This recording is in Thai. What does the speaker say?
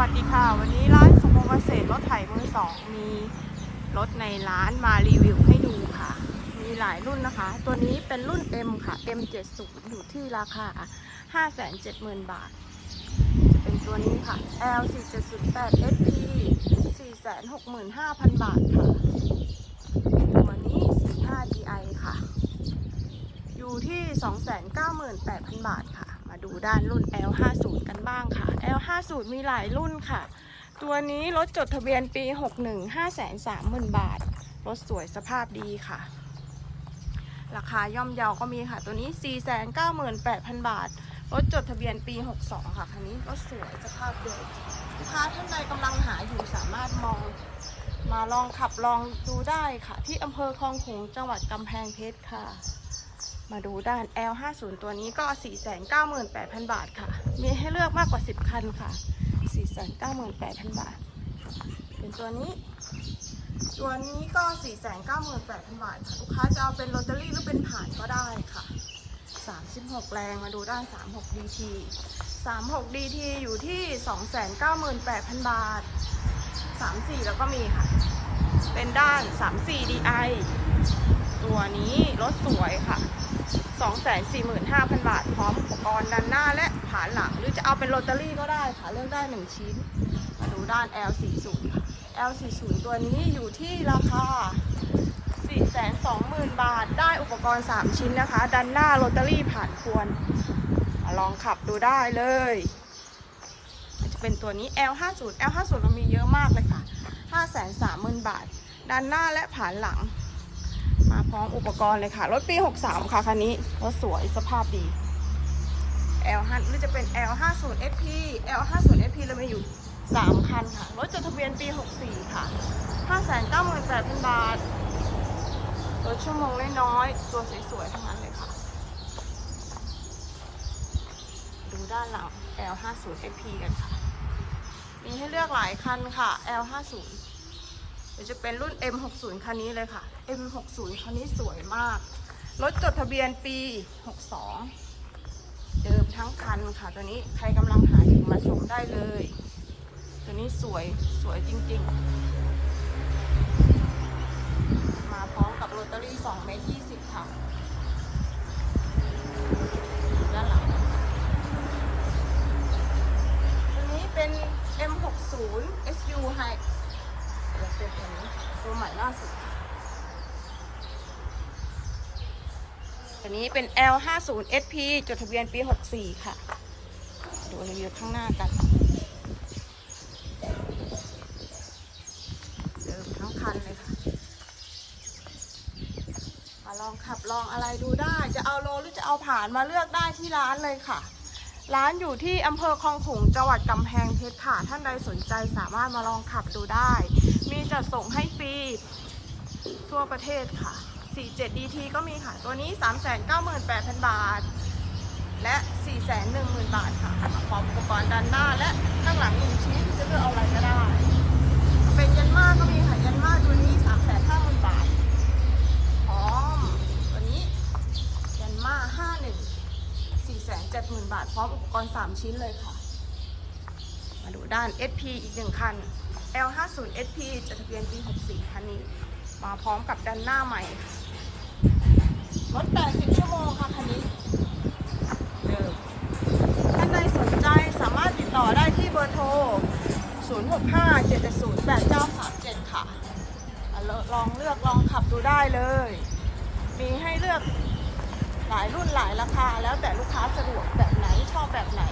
วัสดีค่ะ วันนี้ร้านสมงเกษตรรถไถมือสองมีรถในร้านมารีวิวให้ดูค่ะ มีหลายรุ่นนะคะ ตัวนี้เป็นรุ่น M ค่ะ M70 อยู่ที่ราคา 570,000 บาท จะเป็นตัวนี้ค่ะ L4708 SP 465,000 บาทค่ะ ตัวนี้ 45 DI ค่ะ อยู่ที่ 298,000 บาทค่ะ ดูด้านรุ่น L50 กันบ้างค่ะ L50 มีหลายรุ่นค่ะ ตัวนี้รถจดทะเบียนปี 61 530,000 บาท รถสวยสภาพดีค่ะ ราคาย่อมเยาก็มีค่ะ ตัวนี้ 498,000 บาท รถจดทะเบียนปี 62 ค่ะคันนี้รถสวยสภาพดิมลูกค้าท่านใดกำลังหาอยู่สามารถมองมาลองขับลองดูได้ค่ะ ที่อำเภอคลองขลุงจังหวัดกำแพงเพชรค่ะ มาดูด้าน L50 ตัวนี้ก็ 498,000 บาทค่ะ มีให้เลือกมากกว่า 10 คันค่ะ 498,000 บาท เป็นตัวนี้ ตัวนี้ก็ 498,000 บาทค่ะลูกค้าจะเอาเป็นลอตเตอรี่หรือเป็นผ่านก็ได้ค่ะ 36 แรงมาดูด้าน 36 DT 36 DT อยู่ที่ 298,000 บาท 34 แล้วก็มีค่ะ เป็นด้าน 34 DI ตัวนี้รถสวยค่ะ 245,000 บาท พร้อมอุปกรณ์ด้านหน้าและผานหลัง หรือจะเอาเป็นโรตารี่ก็ได้ค่ะ เลือกได้ 1 ชิ้น มาดูด้าน L40 ค่ะ L40 ตัวนี้อยู่ที่ราคา 420,000 บาท ได้อุปกรณ์ 3 ชิ้นนะคะ ด้านหน้าโรตารี่ผ่านควร ลองขับดูได้เลยจะเป็นตัวนี้ L50 L50 เรามีเยอะมากเลยค่ะ 530,000 บาท ด้านหน้าและผ่านหลัง ร้อมอุปกรณ์เลยค่ะ รถปี 63 ค่ะ คันนี้รถสวยสภาพดี L5 หรือจะเป็น L50 SP L50 SP เรามีอยู่ 3 คันค่ะ รถจดทะเบียนปี 64 ค่ะ 598,000 บาท รถชั่วโมงน้อยๆตัวสวยๆทั้งนั้นเลยค่ะ ดูด้านหลัง L50 SP กันค่ะ มีให้เลือกหลายคันค่ะ L50 เดี๋ยวจะเป็นรุ่น M60 คันนี้เลยค่ะ M60 คันนี้สวยมาก รถจดทะเบียนปี 62 เดิมทั้งคันค่ะ ตัวนี้ใครกำลังหาถึงมาชมได้เลย ตัวนี้สวยสวยจริงๆ มาพร้อมกับโรตารี่2เมตร20ค่ะ ด้านหลัง ตัวนี้เป็น M60 SU High เดี๋ยวเป็นตัวนี้ตัวให ม่ล่าสุดตัวนี้เป็น L50 SP จดทะเบียนปี 64 ค่ะ ดูรีวิวข้างหน้ากันเดิมทั้งคันเลยค่ะ มาลองขับลองอะไรดูได้ จะเอาโลหรือจะเอาผ่านมาเลือกได้ที่ร้านเลยค่ะ ร้านอยู่ที่อำเภอคลองขลุงจังหวัดกำแพงเพชรค่ะ ท่านใดสนใจสามารถมาลองขับดูได้ มีจัดส่งให้ฟรีทั่วประเทศค่ะ 47 DT ก็มีค่ะ ตัวนี้ 398,000 บาท และ 410,000 บาทค่ะพร้อมอุปกรณ์ด้านหน้าและข้างหลังหนึ่งชิ้นจะเลือกเอาอะไรก็ได้ เป็นยันมาก็มีค่ะยันมาตัวนี้ 350,000 บาทพร้อมตัวนี้ยันมา 51 470,000 บาท พร้อมอุปกรณ์ 3 ชิ้นเลยค่ะ มาดูด้าน SP อีกหนึ่งคัน L50 SP จดทะเบียนปี 64 คันนี้ มาพร้อมกับด้านหน้าใหม่ รถ 80 ชั่วโมงค่ะคันนี้เดิมท่านใดสนใจสามารถติดต่อได้ที่เบอร์โทร 065 770 8937ค่ะอะ ลองเลือกลองขับดูได้เลย มีให้เลือกหลายรุ่นหลายราคา แล้วแต่ลูกค้าสะดวกแบบไหนชอบแบบไหน